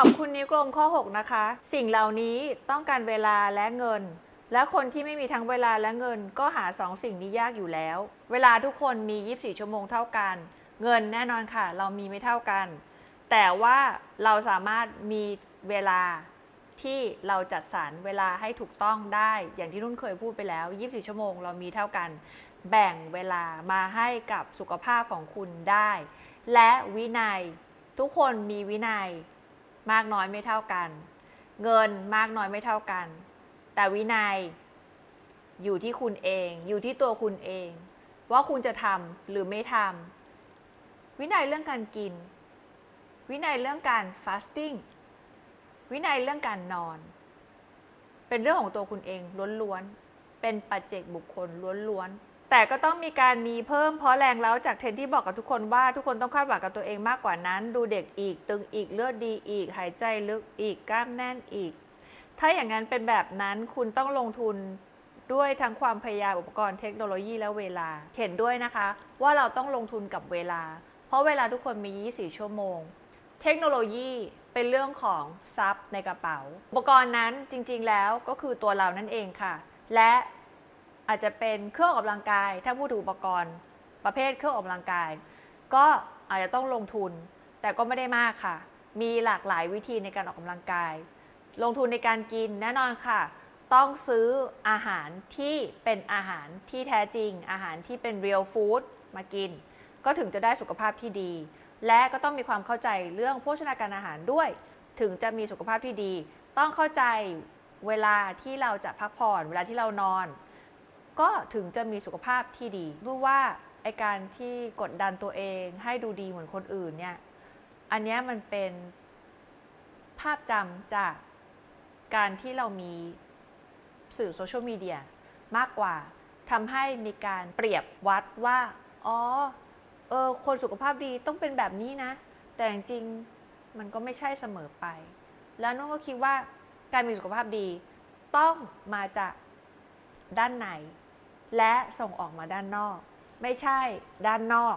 ตอบคุณนิ้วกลมข้อ 6 นะคะ สิ่งเหล่านี้ต้องการเวลาและเงิน และคนที่ไม่มีทั้งเวลาและเงินก็หาสองสิ่งนี้ยากอยู่แล้ว เวลาทุกคนมี 24 ชั่วโมงเท่ากัน เงินแน่นอนค่ะ เรามีไม่เท่ากัน แต่ว่าเราสามารถมีเวลาที่เราจัดสรรเวลาให้ถูกต้องได้ อย่างที่นุ่นเคยพูดไปแล้ว 24 ชั่วโมงเรามีเท่ากัน แบ่งเวลามาให้กับสุขภาพของคุณได้ และวินัย ทุกคนมีวินัย มากน้อยไม่เท่ากัน เงินมากน้อยไม่เท่ากัน แต่วินัยอยู่ที่คุณเอง อยู่ที่ตัวคุณเอง ว่าคุณจะทำหรือไม่ทำวินัยเรื่องการกิน วินัยเรื่องการฟาสติ้งวินัยเรื่องการนอน เป็นเรื่องของตัวคุณเองล้วนๆเป็นปัจเจกบุคคลล้วนๆ แต่ก็ต้องมีการมีเพิ่มเพราะแรงเล้าจากเทรนด์ที่บอกกับทุกคนว่าทุกคนต้องคาดหวังกับตัวเองมากกว่านั้น ดูเด็กอีก ตึงอีกเลือดดีอีก หายใจลึกอีกกล้ามแน่นอีก ถ้าอย่างนั้นเป็นแบบนั้นคุณต้องลงทุนด้วยทั้งความพยายามอุปกรณ์เทคโนโลยีและเวลา เห็นด้วยนะคะ ว่าเราต้องลงทุนกับเวลา เพราะเวลาทุกคนมี 24 ชั่วโมง เทคโนโลยีเป็นเรื่องของทรัพย์ในกระเป๋า อุปกรณ์นั้นจริงๆแล้วก็คือตัวเรานั่นเองค่ะ และ อาจจะเป็นเครื่องออกกำลังกาย ถ้าพูดถึงอุปกรณ์ ประเภทเครื่องออกกำลังกาย ก็อาจจะต้องลงทุน แต่ก็ไม่ได้มากค่ะ มีหลากหลายวิธีในการออกกำลังกาย ลงทุนในการกินแน่นอนค่ะ ต้องซื้ออาหารที่เป็นอาหารที่แท้จริง อาหารที่เป็น real food มากิน ก็ถึงจะได้สุขภาพที่ดี และก็ต้องมีความเข้าใจเรื่องโภชนาการอาหารด้วย ถึงจะมีสุขภาพที่ดี ต้องเข้าใจเวลาที่เราจะพักผ่อน เวลาที่เรานอน ก็ถึงจะมีสุขภาพที่ดีรู้ว่าไอการที่กดดันตัวเองให้ดูดีเหมือนคนอื่นเนี่ยอันนี้มันเป็นภาพจำจากการที่เรามีสื่อโซเชียลมีเดียมากกว่าทำให้มีการเปรียบวัดว่า อ๋อเออคนสุขภาพดีต้องเป็นแบบนี้นะ แต่จริงมันก็ไม่ใช่เสมอไป แล้วน้องก็คิดว่าการมีสุขภาพดีต้องมาจากด้านใน และส่งออกมาด้านนอก ไม่ใช่ด้านนอก